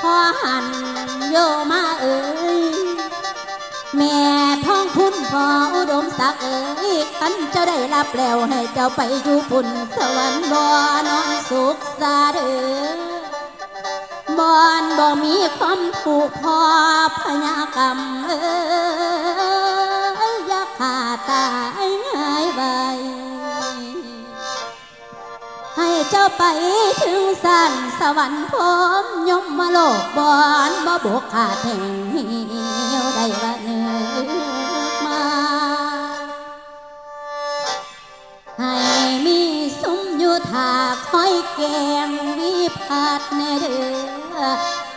พอหันโยมาเอ่ยแม่ท้องคุณพออุดมศักดิ์เอ่ยกันเจ้าได้รับแล้วให้เจ้าไปอยู่ปุ่นสวรรค์บ่น้องสุขสาเด้อบอนบ่มีความถูกพอพยากรรมเอ้ยอย่าขาดตาย เจ้าไปถึงสันสวรรค์พมยมมาโลกบอนบ่บกขาดแห่งเหี่ยวได้ว่าเนื้อมา ให้มีสุมอยู่ทาคอยแกงวิพัดในเดือ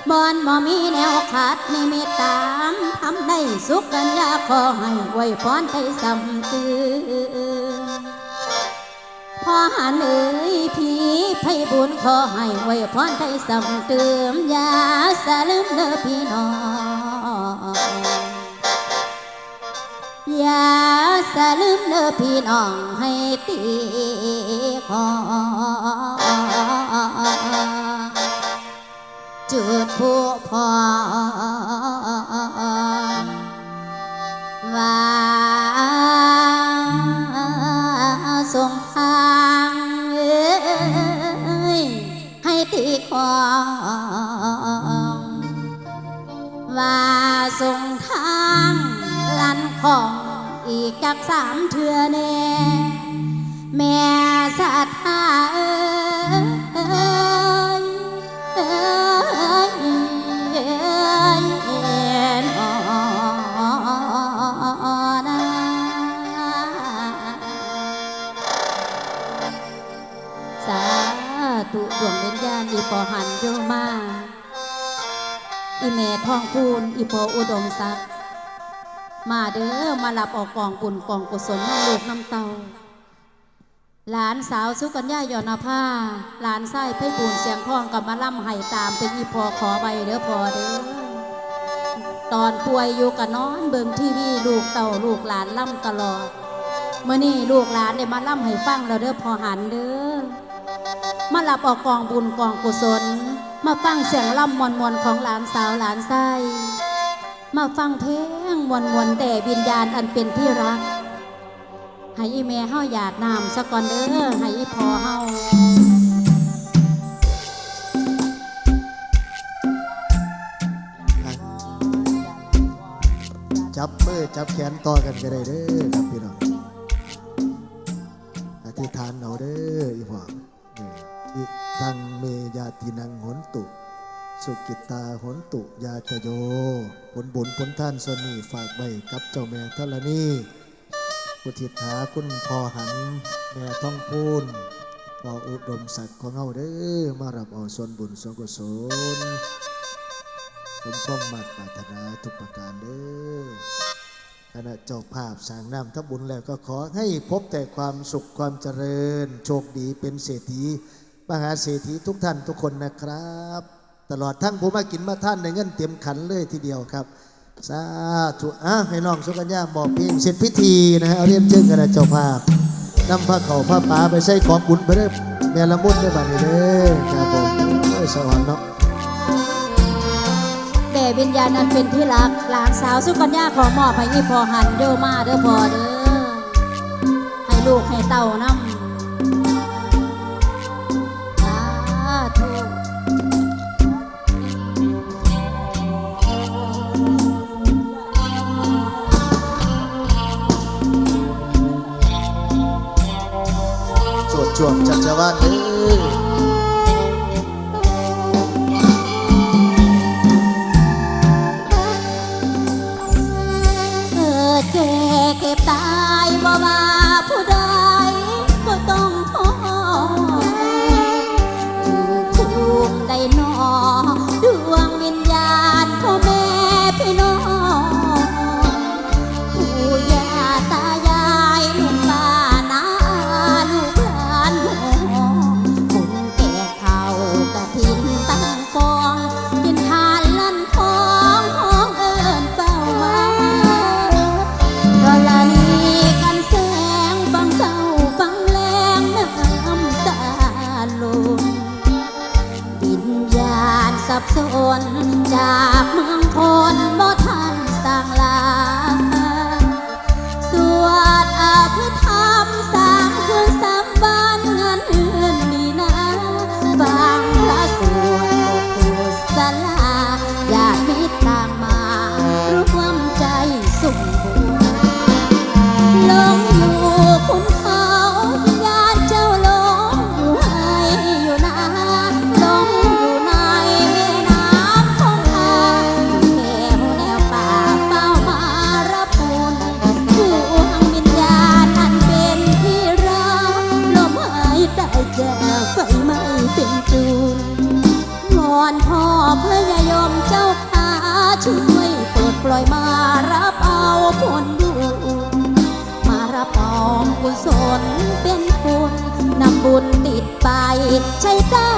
บอนบ่มีแนวขาดนิมิตตามทำได้สุขกันยาขอให้ไว้พรให้สำเตือนพอหันเอ๋ย พี่ไพบุญขอให้ไว้พรให้สำเติมยาสะลืมเด้อพี่น้องอย่าสะลืมเด้อพี่น้องให้ตีขอจุดผู้พอว่าทาง ให้ตีของว่าส่งทางลันของอีกจากสามเทือเน่แม่สัทธาเออ ธุดวงวิญญาณอีปอหันโยมาอีเมทองคูณอีโพอุดมทรัพย์มาเด้อมาหลับออกกองบุญกองกุศลน้ำลูกน้ำเตาหลานสาวสุกัญญายอนภาหลานไส้ไพ่บุญเสียงทองกับมาล่ำไห้ตามเป็นอีพอขอใบเด้อพอเด้อตอนป่วยอยู่กับนอนเบิ่งทีวีลูกเต่าลูกหลานล่ำตลอดเมื่อนี้ลูกหลานได้มาล่ำให้ฟังแล้วเด้อพอหันเด้อ มาหลับออกกองบุญกองกุศล มาฟังเสียงล่ำมวนมวนของหลานสาวหลานไส้มาฟังเพลงมวนมวนแต่วิญญาณอันเป็นที่รักให้อีเมเฮาหยาดน้ำสะก่อนเด้อให้อีพอเฮาจับมือจับแขนต่อกันก็ได้เด้อครับพี่น้องอธิษฐานเอาเด้ออีพอ อิทังเมยาตินังหนตุ สุกิตาหนตุยาตโย ผลบุญผลท่านสนนี้ฝากไว้กับเจ้าแม่ธรณีพุทธิษฐาคุณพ่อหัน แม่ท่องพูนพออุดมศักดิ์ของเฮาเด้อมารับเอาส่วนบุญส่วนกุศลสมความมาตรปรารถนาทุกประการเด้อคณะเจ้าภาพสร้างน้ำทับบุญแล้วก็ขอให้พบแต่ความสุขความเจริญ โชคดีเป็นเศรษฐี มหาเศรษฐีทุกท่านทุกคนนะครับ ตลอดทั้งผู้มากินมาท่านในเงินเต็มขันเลยทีเดียวครับสาธุอะให้น้องสุกัญญาบอกเพลงเสร็จพิธีนะฮะเอาเรียนเชิญคณะเจ้าภาพนำผ้าเขาวผ้าป่าไปใส่ของบุญไปเด้อแม่ละมุนได้บัดนี้เด้อครับผมโอ้ยสวรรค์เนาะแต่วิญญาณอันเป็นที่รักหลานสาวสุกัญญาขอมอบให้อีพอหันเด้อมาเด้อพอเด้อให้ลูกให้เต้านำ วงจวบจักรวาลเด้อเกิดแก่เก็บตายบ่บา ใช้ดา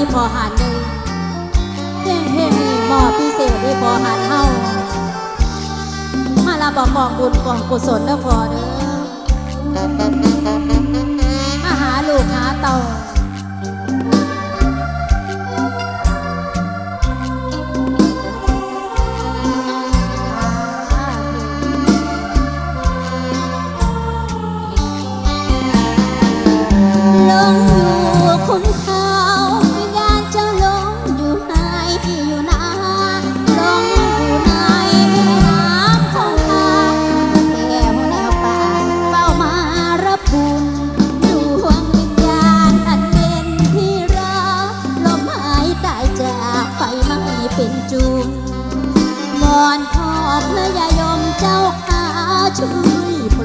ออีพอหันเด้อเพลงเพลงนี้มอบพิเศษให้พอหันเฮามาลาบอกกองบุญกองกุศลเด้อพอเด้อมาหาลูกหาเต่า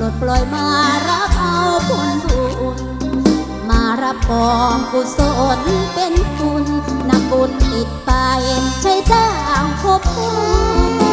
ดปล่อยมารับเอาผลบุญ มารับกองกุศลเป็นบุญนำบุญติดไปใช้จ้างพบคุณ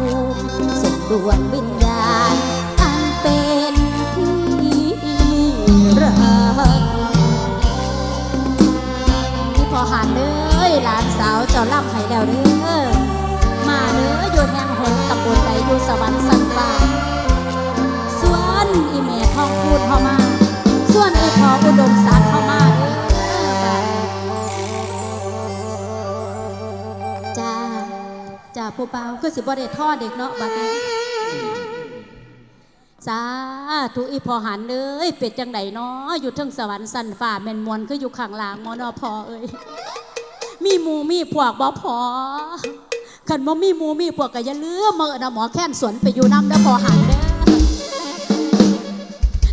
ภูมิส่งดวงวิญญาณอันเป็นที่รักนี่พอหันเลยหลานสาวเจ้าล่ำให้แล้วเด้อมาเด้ออยู่แห่งหนตำบลใดอยู่สวรรค์สันป่า เบาก็สิบ่ได้ทอดเด็กเนาะบัดนี้สาธุอีพอหันเอ้ยเป็ดจังไดเนาะอยู่ทั้งสวรรค์สันฝ่าแม่นมวลคืออยู่ข้างล่างมอนอพอเอ้ยมีหมูมีพวกบ่พอขันบ่มีหมูมีพวกก็อย่าลืมมาเอิ้นเอาหมอแค้นสวนไปอยู่น้ำเด้อพอหันเด้อ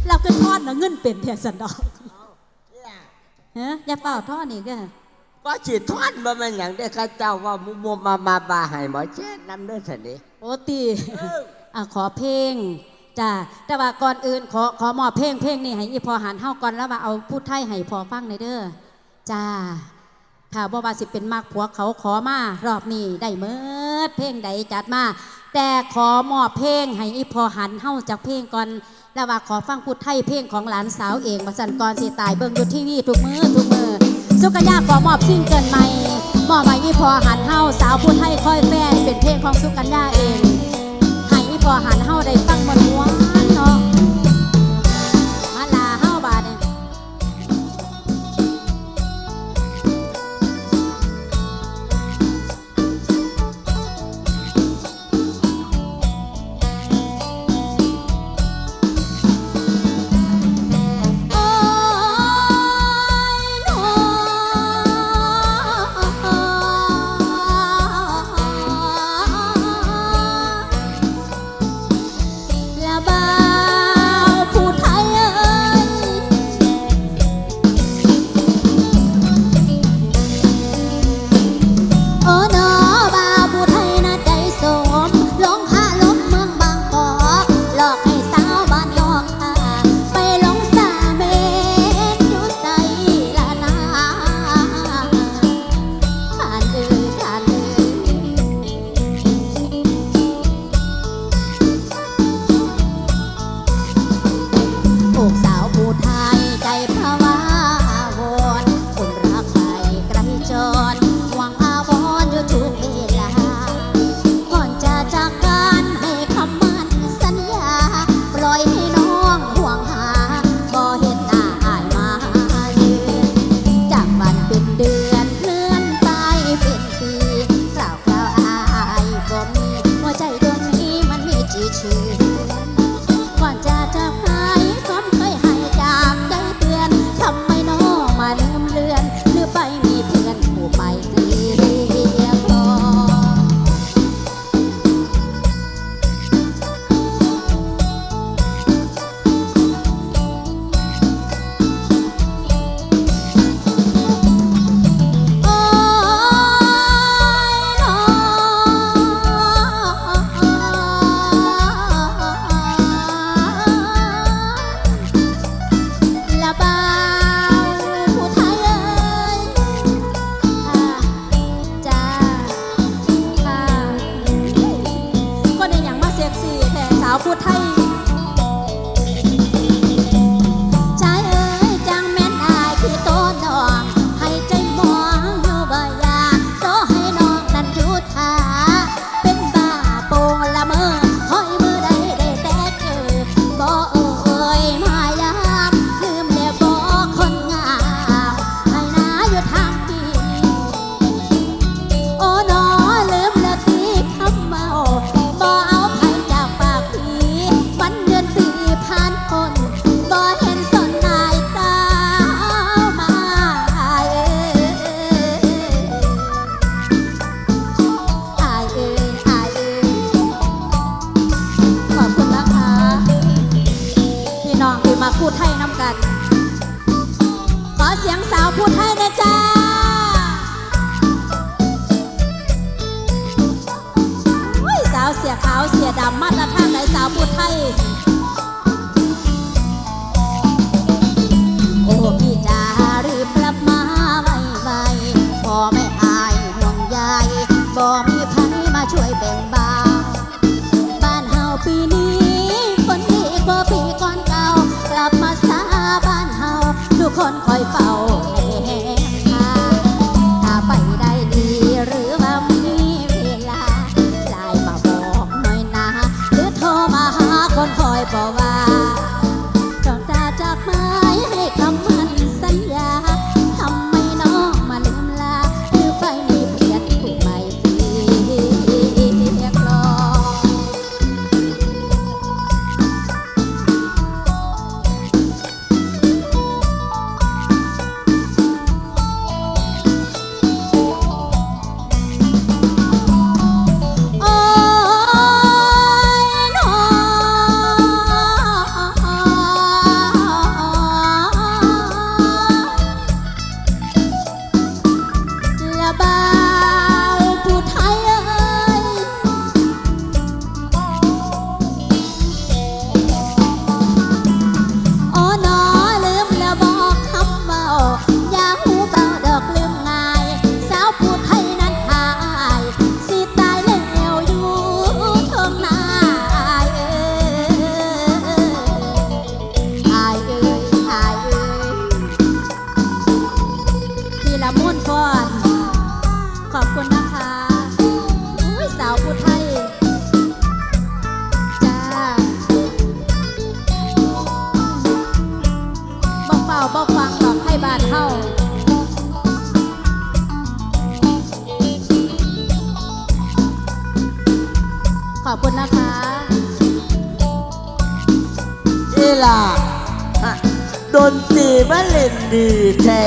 เราก็ทอดนะเงินเป็นแทนสันดอกฮะอย่าเป่าทอดนี่ก็ ก็จีทอนมาเป็นอย่างเด็กข้าเจ้าว่ามุมมามาบาให้หมอเช็ดน้ำเด้อสันนี้โอตีอะขอเพลงจ้าแต่ว่าก่อนอื่นขอขอมอบเพลงเพลงนี่ให้อีพอหันเฮาก่อนแล้วว่าเอาพูดไทยให้พอฟังในอยเด้อจ้าถ้าบ่ว่าสิเป็นมากผัวเขาขอมารอบนี้ได้เมิดเพลงใดจัดมา แต่ขอมอบเพลงให้อีพอหันเฮาจากเพลงก่อนแล้วว่าขอฟังพูดไทยเพลงของหลานสาวเองว่าสันก่อนสิตายเบิ่งอยู่ทีวีทุกมือทุกมือ สุกัญญาขอมอบซิ่งเกินใหม่มอบให้อีพอหันเฮาสาวพูดให้ค่อยแฟนเป็นเพลงของสุกัญญาเอง ให้อีพอหันเฮาได้ฟังมันม้วนๆเนา Oh, ทุก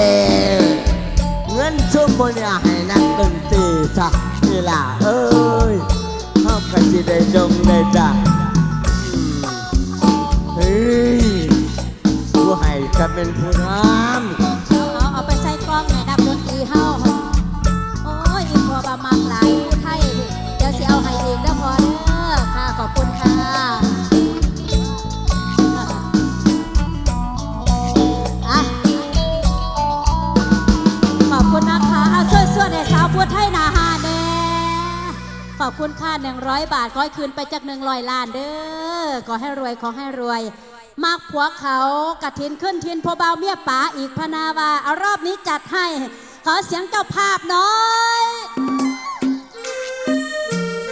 แท้เงินชุ่มบนอยาให้นักดนตรีสักนี่ล่ะเอ้ยเขาก็สิได้จงได้จ้ะเฮ้ยผู้ให้ก็เป็นผู้งา ขอบคุณค่ะ100 บาทขอให้คืนไปจาก100ล้านเด้อขอให้รวยขอให้รวย มากผัวเขากระถินขึ้นทินพอเบาเมียป๋าอีกพนาวาเอารอบนี้จัดให้ ขอเสียงเจ้าภาพน้อย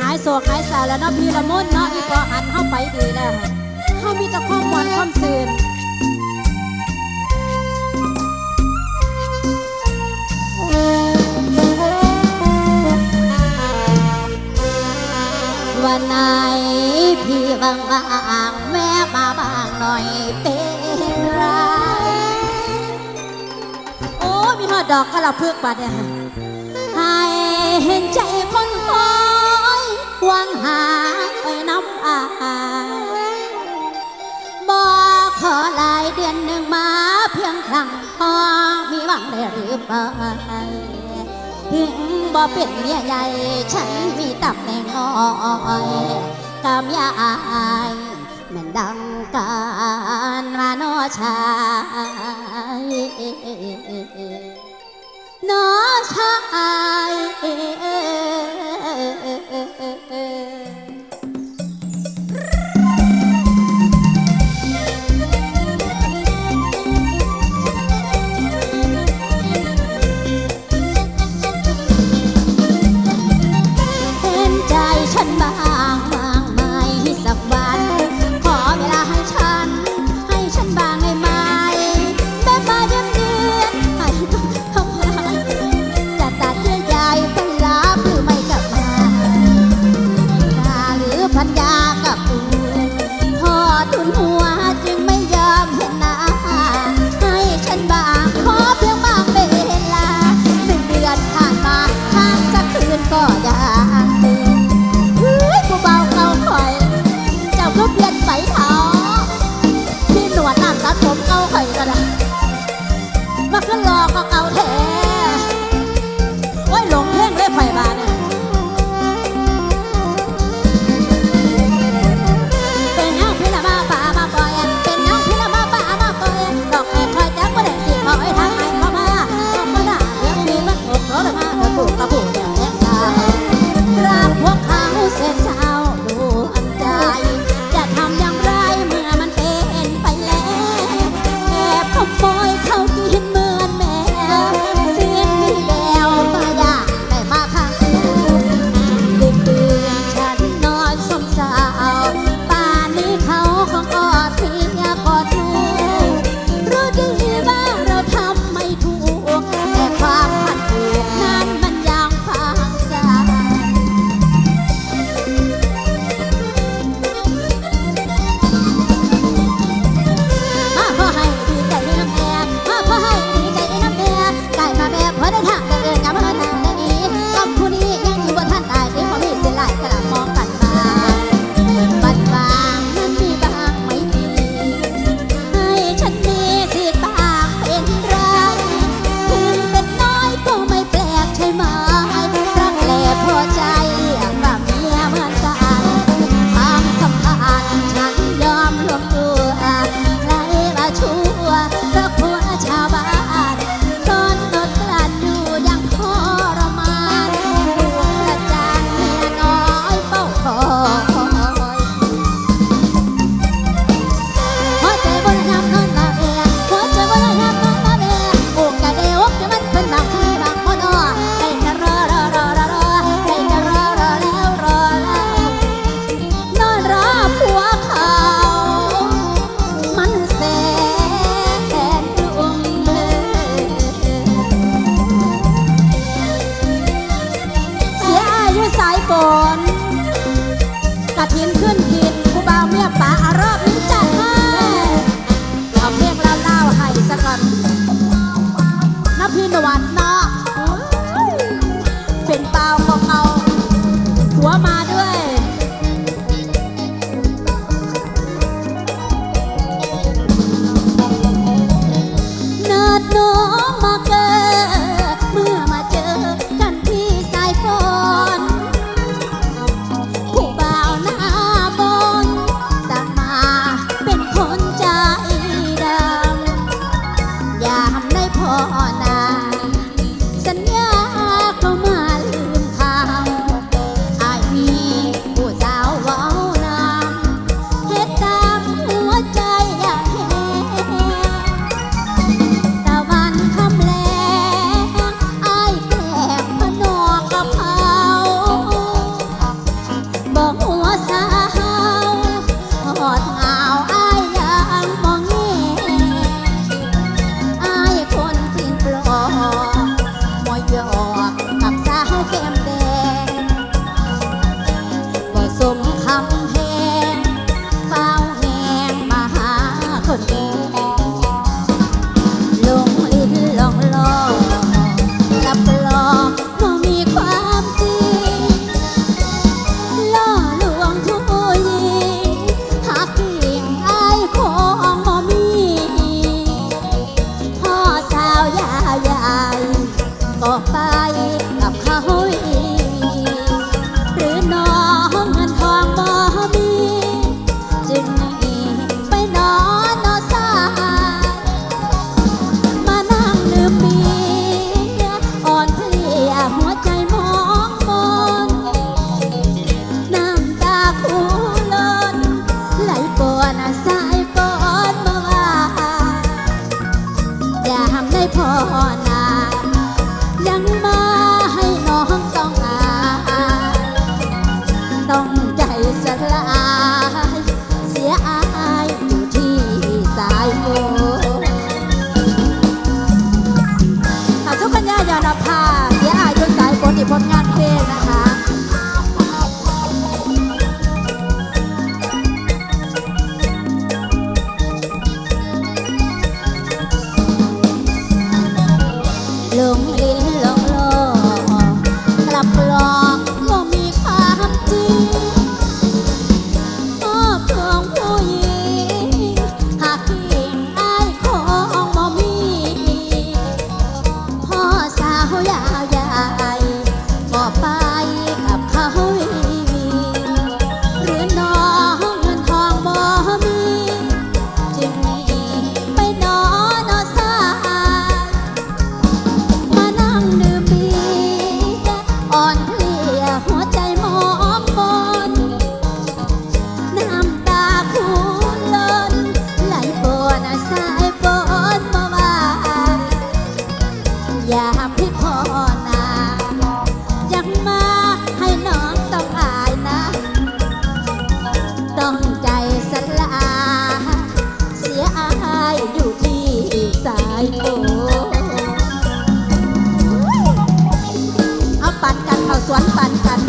หายโศกหายเศร้าแล้วเนาะพี่ละมุนเนาะอีกพอหันเข้าไปดีแล้วเข้ามีแต่ความหวานความซื่นางบางแม่มาบางหน่อยเป็นไร โอ้มีหอดดอกกระพึกบัดเนี่ยให้เห็นใจคนคอยหวังหาไปน้ำอายบอกขอหลายเดือนหนึ่งมาเพียงครั้งพอมีหวังได้หรือเปล่าถึงบ่เป็นเมียใหญ่ ฉันมีตำแหน่งน้อย กำยายมันดังการมาโนชายน้อชาย ล อยู่ที่สายโอเอาปั่กันเอาสวนปั่กัน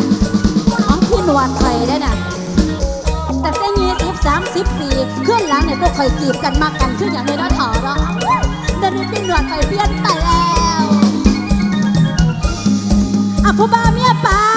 ของพี่นวลไทยได้น่ะแต่ได้ยีสิบสามสิบปีเพื่อนหลังเนี่ยพวกคอยจีบกันมากกันขึ้นอย่างไม่น้อยถอเนาะเดี๋ยวนี้พี่นวดไทยเพี้ยนไปแล้วอะผู้บ่าวเมียป่า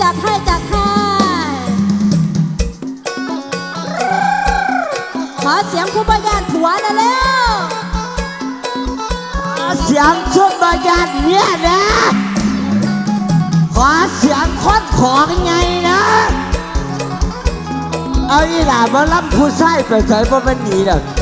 จัดให้จัดให้ขอเสียงผู้บริหารผัวนะเร็วขอเสียงชุดบริหารเนี่ยนะขอเสียงคนของไงนะเอาอีหล่ะมาลับผู้ชายไปใส่บ่มันหนีเด้อ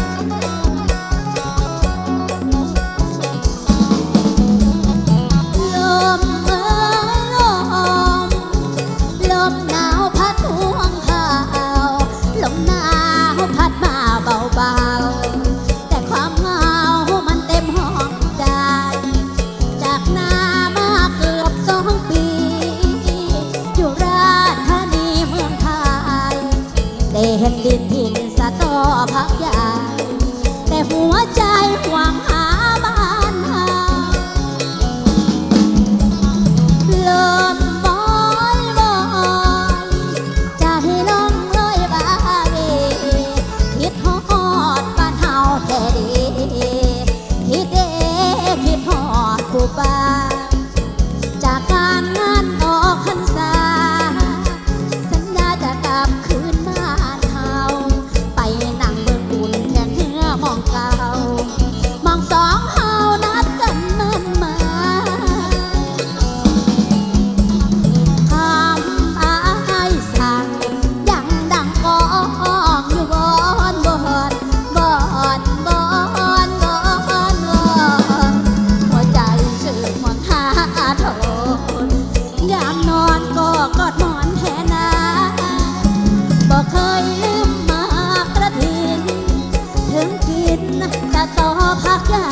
ต่อพักใหญ่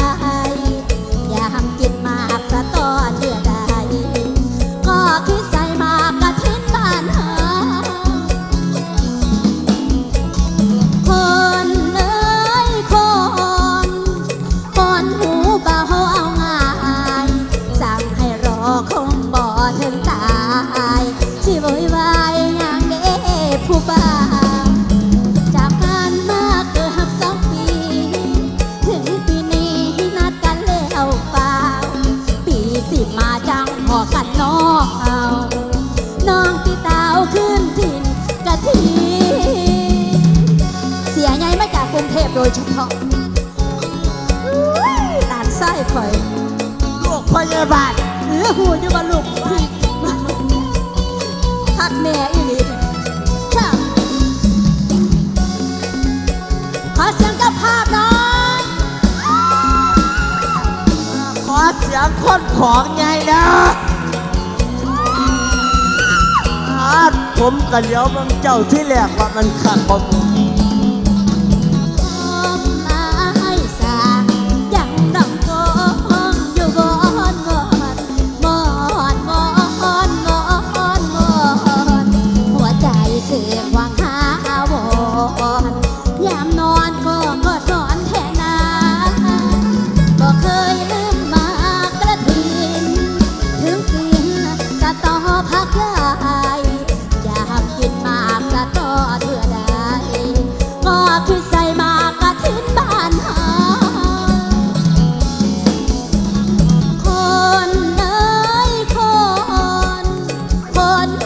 ยามกินมากสะต่อเชื่อได ยเฉพาะหลานไส้ข่อย ลูกพยาบาลเออหูอยู่บ่ลูกพี่ฮักแม่อีหลีช่าขอเสียงเจ้าภาพหน่อย ขอเสียงคนของไงนะอาผมกันเดี๋ยวมึงเจ้าที่แรกว่ามันขัดผม